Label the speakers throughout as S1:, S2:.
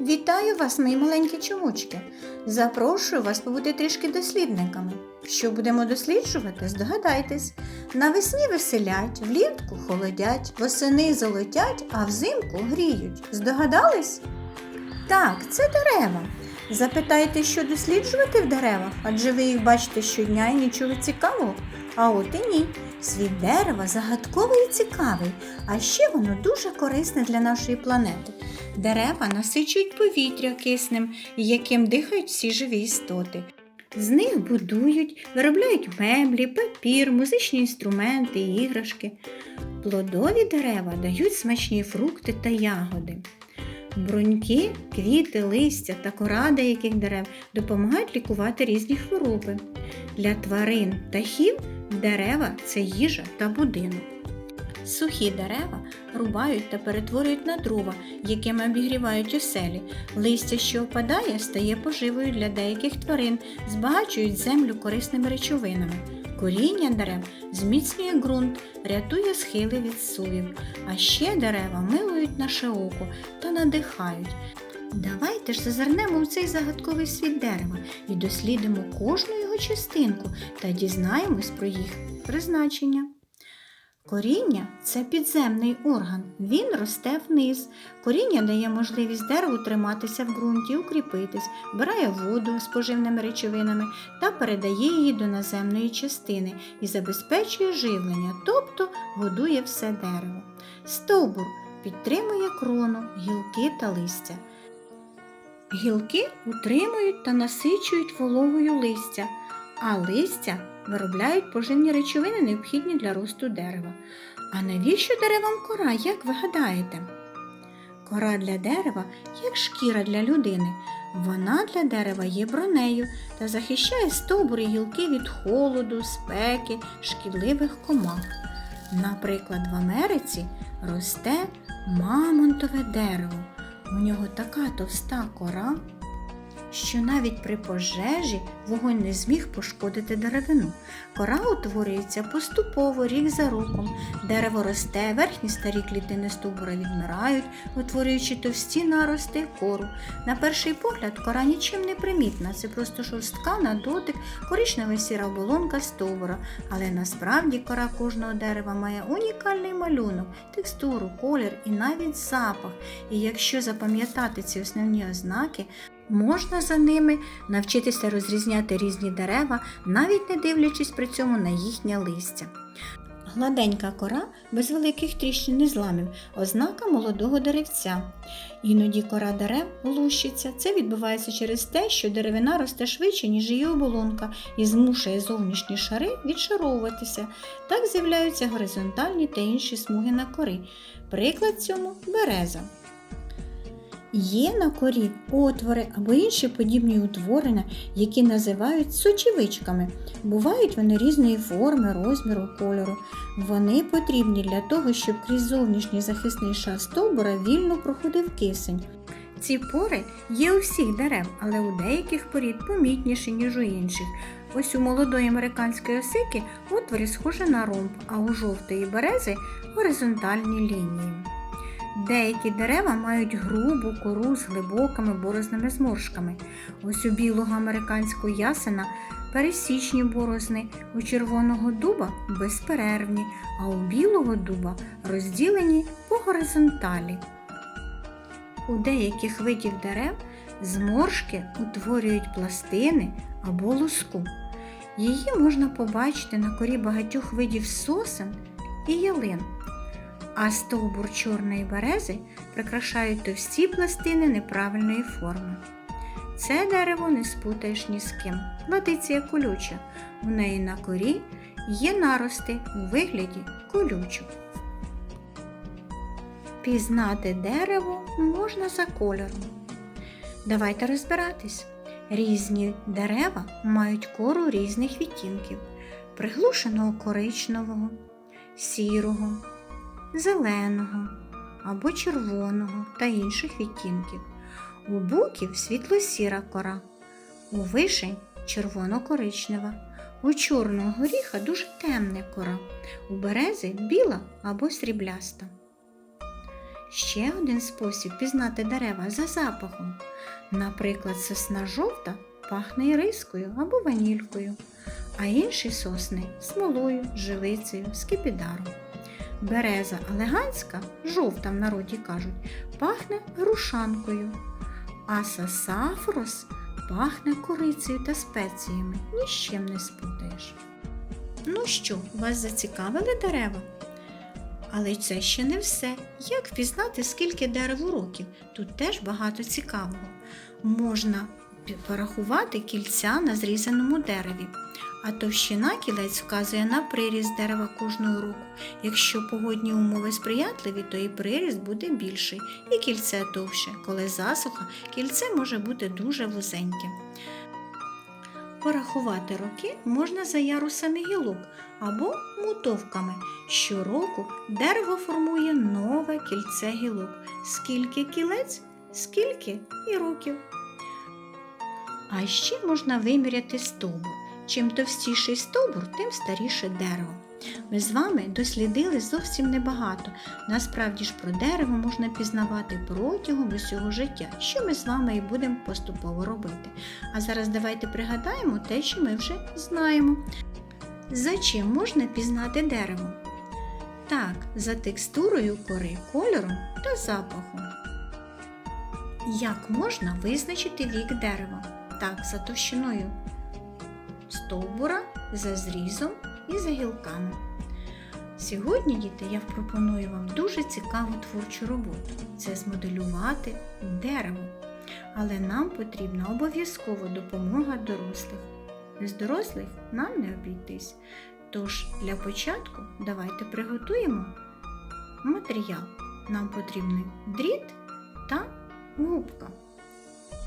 S1: Вітаю вас, мої маленькі чомучки. Запрошую вас побути трішки дослідниками. Що будемо досліджувати, здогадайтесь. Навесні веселять, влітку холодять, восени золотять, а взимку гріють. Здогадались? Так, це дерева. Запитайте, що досліджувати в деревах, адже ви їх бачите щодня і нічого цікавого. А от і ні. Світ дерева загадковий і цікавий, а ще воно дуже корисне для нашої планети. Дерева насичують повітря киснем, яким дихають всі живі істоти. З них будують, виробляють меблі, папір, музичні інструменти, іграшки. Плодові дерева дають смачні фрукти та ягоди. Бруньки, квіти, листя та кора деяких дерев допомагають лікувати різні хвороби. Для тварин птахів дерева це їжа та будинок. Сухі дерева рубають та перетворюють на дрова, якими обігрівають оселі. Листя, що опадає, стає поживою для деяких тварин, збагачують землю корисними речовинами. Коріння дерев зміцнює ґрунт, рятує схили від сувів, а ще дерева милують наше око та надихають. Давайте ж зазирнемо в цей загадковий світ дерева і дослідимо кожну його частинку та дізнаємось про їх призначення. Коріння це підземний орган. Він росте вниз. Коріння дає можливість дереву триматися в ґрунті, укріпитись, вбирає воду з поживними речовинами та передає її до наземної частини і забезпечує живлення, тобто годує все дерево. Стовбур підтримує крону, гілки та листя. Гілки утримують та насичують вологою листя, а листя виробляють поживні речовини, необхідні для росту дерева. А навіщо деревам кора, як ви гадаєте? Кора для дерева як шкіра для людини. Вона для дерева є бронею та захищає стовбури гілки від холоду, спеки, шкідливих комах. Наприклад, в Америці росте мамонтове дерево. У нього така товста кора, що навіть при пожежі вогонь не зміг пошкодити деревину. Кора утворюється поступово рік за роком. Дерево росте, верхні старі клітини стовбура відмирають, утворюючи товсті нарости кору. На перший погляд кора нічим не примітна, це просто шорстка на дотик, коричнева сіра оболонка стовбура. Але насправді кора кожного дерева має унікальний малюнок, текстуру, колір і навіть запах. І якщо запам'ятати ці основні ознаки, Можна за ними навчитися розрізняти різні дерева, навіть не дивлячись при цьому на їхнє листя. Гладенька кора без великих тріщин і зламів, ознака молодого деревця. Іноді кора дерев лущиться. Це відбувається через те, що деревина росте швидше, ніж її оболонка, і змушує зовнішні шари відшаровуватися. Так з'являються горизонтальні та інші смуги на кори. Приклад цьому береза. Є на корі отвори або інші подібні утворення, які називають сочевичками. Бувають вони різної форми, розміру, кольору. Вони потрібні для того, щоб крізь зовнішній захисний шар стовбура вільно проходив кисень. Ці пори є у всіх дерев, але у деяких порід помітніші, ніж у інших. Ось у молодої американської осики отворі схожі на ромб, а у жовтої берези горизонтальні лінії. Деякі дерева мають грубу кору з глибокими борозними зморшками. Ось у білого американського ясена пересічні борозни, у червоного дуба безперервні, а у білого дуба розділені по горизонталі. У деяких видів дерев зморшки утворюють пластини або луску. Її можна побачити на корі багатьох видів сосен і ялин а стовбур чорної берези прикрашають товсті пластини неправильної форми. Це дерево не спутаєш ні з ким. Латиція колюча. У неї на корі є нарости у вигляді колючок. Пізнати дерево можна за кольором. Давайте розбиратись. Різні дерева мають кору різних відтінків: приглушеного коричневого, сірого, зеленого або червоного та інших відтінків. У буків світло-сіра кора, у вишень червоно-коричнева, у чорного горіха дуже темна кора, у берези біла або срібляста. Ще один спосіб пізнати дерева за запахом. Наприклад, сосна жовта пахне ірискою або ванількою, а інші сосни смолою, живицею, скипідаром. Береза елегантська, жовта в народі кажуть, пахне грушанкою, а сасафрос пахне корицею та спеціями, ні з чим не спутаєш. Ну що, вас зацікавили дерева? Але це ще не все. Як впізнати, скільки дереву років? Тут теж багато цікавого. Можна порахувати кільця на зрізаному дереві, а товщина кілець вказує на приріст дерева кожного року. Якщо погодні умови сприятливі, то і приріст буде більший, і кільце товще. Коли засуха, кільце може бути дуже вузеньким. Порахувати роки можна за ярусами гілок або мутовками. Щороку дерево формує нове кільце гілок. Скільки кілець, скільки і років. А ще можна виміряти стовбур. Чим товстіший стовбур, тим старіше дерево. Ми з вами дослідили зовсім небагато. Насправді ж про дерево можна пізнавати протягом усього життя, що ми з вами і будемо поступово робити. А зараз давайте пригадаємо те, що ми вже знаємо. За чим можна пізнати дерево? Так, за текстурою кори, кольором та запахом. Як можна визначити вік дерева? Так, за товщиною стовбура, за зрізом і за гілками. Сьогодні, діти, я пропоную вам дуже цікаву творчу роботу це змоделювати дерево. Але нам потрібна обов'язково допомога дорослих. Без дорослих нам не обійтись. Тож для початку давайте приготуємо матеріал. Нам потрібний дріт та губка.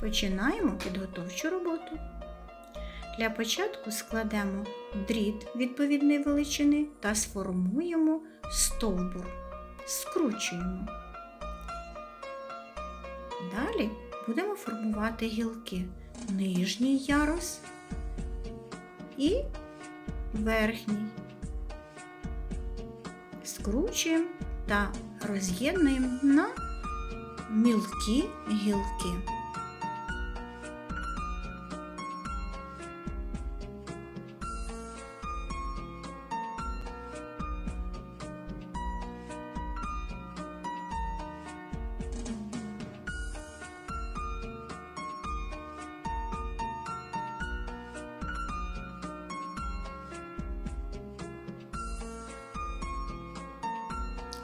S1: Починаємо підготовчу роботу. Для початку складемо дріт відповідної величини та сформуємо стовбур. Скручуємо. Далі будемо формувати гілки. Нижній ярус і верхній. Скручуємо та роз'єднуємо на мілкі гілки.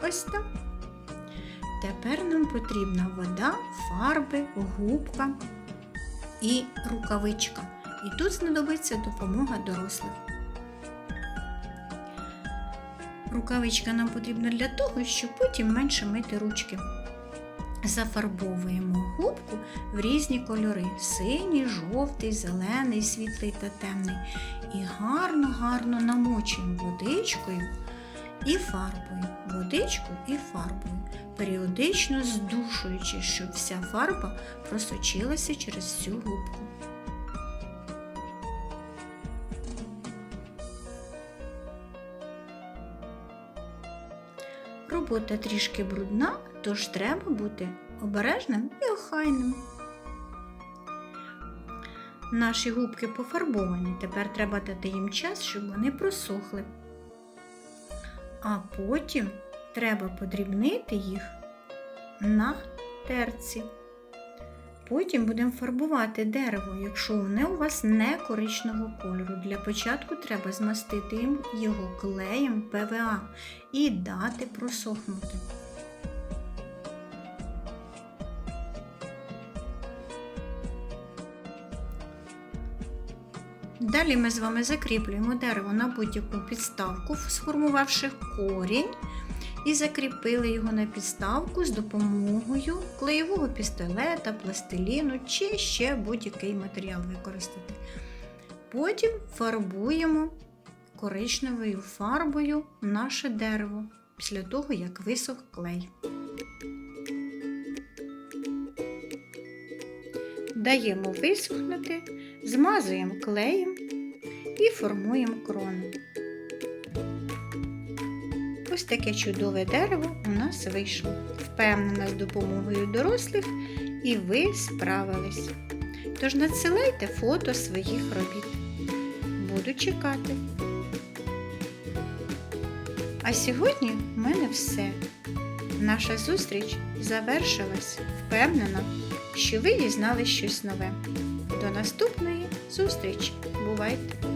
S1: Ось так. Тепер нам потрібна вода, фарби, губка і рукавичка. І тут знадобиться допомога дорослих. Рукавичка нам потрібна для того, щоб потім менше мити ручки. Зафарбовуємо губку в різні кольори: синій, жовтий, зелений, світлий та темний. І гарно-гарно намочуємо водичкою і фарбою, водичку і фарбою, періодично здушуючи, щоб вся фарба просочилася через всю губку. Робота трішки брудна, тож треба бути обережним і охайним. Наші губки пофарбовані, тепер треба дати їм час, щоб вони просохли. А потім треба подрібнити їх на терці. Потім будемо фарбувати дерево, якщо воно у вас не коричневого кольору. Для початку треба змастити його клеєм ПВА і дати просохнути. Далі ми з вами закріплюємо дерево на будь-яку підставку, сформувавши корінь, і закріпили його на підставку з допомогою клеєвого пістолета, пластиліну чи ще будь-який матеріал використати. Потім фарбуємо коричневою фарбою наше дерево після того, як висох клей. Даємо висохнути, змазуємо клеєм і формуємо крону. Ось таке чудове дерево у нас вийшло. Впевнена з допомогою дорослих, і ви справились. Тож надсилайте фото своїх робіт. Буду чекати. А сьогодні в мене все. Наша зустріч завершилась. Впевнена, що ви дізнались щось нове. Наступної зустрічі. Бувайте!